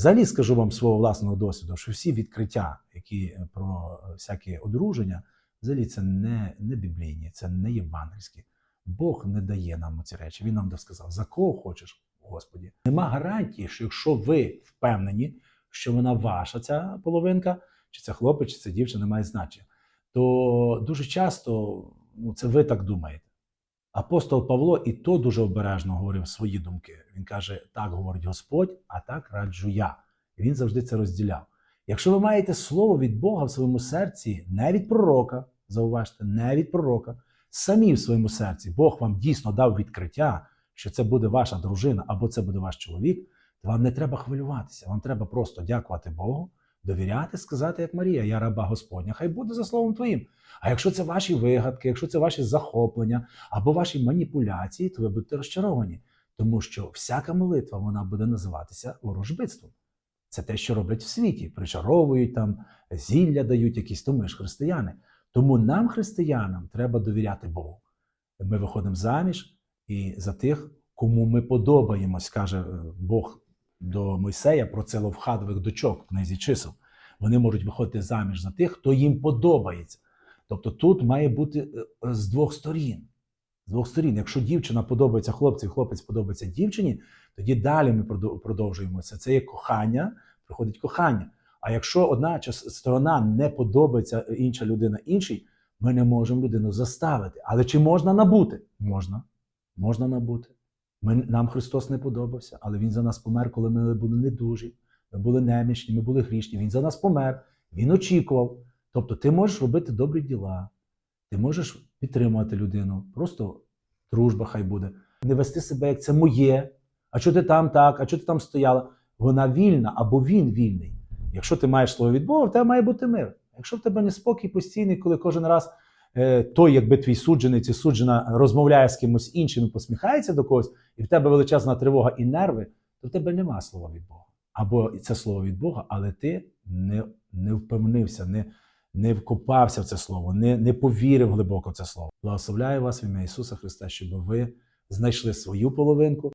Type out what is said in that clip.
Взагалі скажу вам свого власного досвіду, що всі відкриття, які е, про всякі одруження, взагалі це не, не біблійні, це не євангельські. Бог не дає нам ці речі. Він нам сказав, за кого хочеш, Господі. Нема гарантії, що якщо ви впевнені, що вона ваша, ця половинка, чи це хлопець, чи це дівчина, не має значення, то дуже часто ну, це ви так думаєте. Апостол Павло і то дуже обережно говорив свої думки. Він каже: так говорить Господь, а так раджу я. І він завжди це розділяв. Якщо ви маєте слово від Бога в своєму серці, не від пророка, зауважте, не від пророка, самі в своєму серці, Бог вам дійсно дав відкриття, що це буде ваша дружина або це буде ваш чоловік, то вам не треба хвилюватися. Вам треба просто дякувати Богу, довіряти, сказати, як Марія, я раба Господня, хай буде за словом твоїм. А якщо це ваші вигадки, якщо це ваші захоплення або ваші маніпуляції, то ви будете розчаровані, тому що всяка молитва вона буде називатися ворожбитством. Це те, що роблять в світі, причаровують там, зілля дають якісь, то ми ж християни. Тому нам, християнам, треба довіряти Богу. Ми виходимо заміж і за тих, кому ми подобаємось, каже е, Бог до Мойсея про це ловхадових дочок в книзі чисел. Вони можуть виходити заміж за тих, хто їм подобається. Тобто тут має бути е, з двох сторін. З двох сторін. Якщо дівчина подобається хлопцю, і хлопець подобається дівчині, тоді далі ми продовжуємося. Це є кохання, приходить кохання. А якщо одна сторона не подобається е, інша людина іншій, ми не можемо людину заставити. Але чи можна набути? Можна. Можна набути. Ми, нам Христос не подобався, але Він за нас помер, коли ми були недужі, ми були немічні, ми були грішні. Він за нас помер, Він очікував. Тобто ти можеш робити добрі діла, ти можеш підтримувати людину, просто дружба хай буде. Не вести себе, як це моє, а що ти там так, а що ти там стояла. Вона вільна або він вільний. Якщо ти маєш слово від Бога, в тебе має бути мир. Якщо в тебе неспокій постійний, коли кожен раз той, якби твій суджений чи суджена розмовляє з кимось іншим і посміхається до когось, і в тебе величезна тривога і нерви, то в тебе нема слова від Бога. Або це слово від Бога, але ти не, не впевнився, не, не вкопався в це слово, не, не повірив глибоко в це слово. Благословляю вас в ім'я Ісуса Христа, щоб ви знайшли свою половинку,